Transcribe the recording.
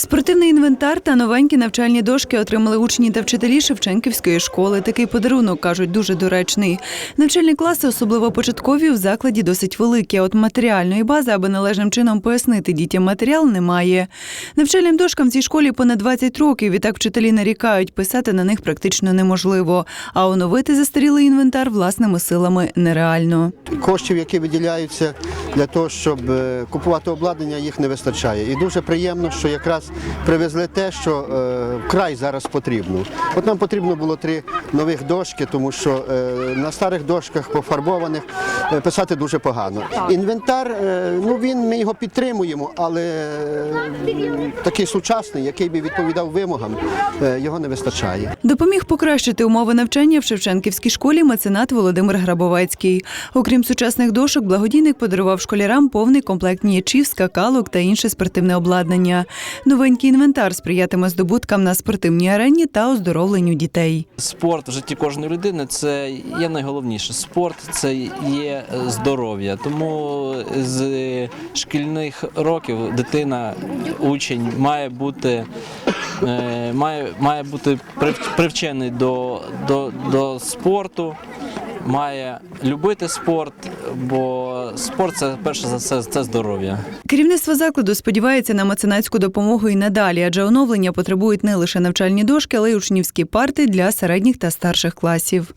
Спортивний інвентар та новенькі навчальні дошки отримали учні та вчителі Шевченківської школи. Такий подарунок кажуть дуже доречний. Навчальні класи, особливо початкові, в закладі досить великі. От матеріальної бази, аби належним чином пояснити дітям матеріал, немає. Навчальним дошкам в цій школі понад 20 років. Відтак вчителі нарікають, писати на них практично неможливо. А оновити застарілий інвентар власними силами нереально. коштів, які виділяються для того, щоб е, купувати обладнання, їх не вистачає. І дуже приємно, що якраз привезли те, що е, вкрай зараз потрібно. От нам потрібно було три нових дошки, тому що е, на старих дошках пофарбованих е, писати дуже погано. Інвентар, е, ну він ми його підтримуємо, але е, такий сучасний, який би відповідав вимогам, е, його не вистачає. Допоміг покращити умови навчання в Шевченківській школі меценат Володимир Грабовецький. Окрім сучасних дошок, благодійник подарував школярам повний комплект м'ячів, скакалок та інше спортивне обладнання. Новенький інвентар сприятиме здобуткам на спортивній арені та оздоровленню дітей. Спорт в житті кожної людини це є найголовніше. Спорт це є здоров'я. Тому з шкільних років дитина, учень має бути, е, має, має бути привчений до, до, до спорту. Має любити спорт, бо спорт це перше за все це здоров'я. Керівництво закладу сподівається на меценатську допомогу і надалі, адже оновлення потребують не лише навчальні дошки, але й учнівські парти для середніх та старших класів.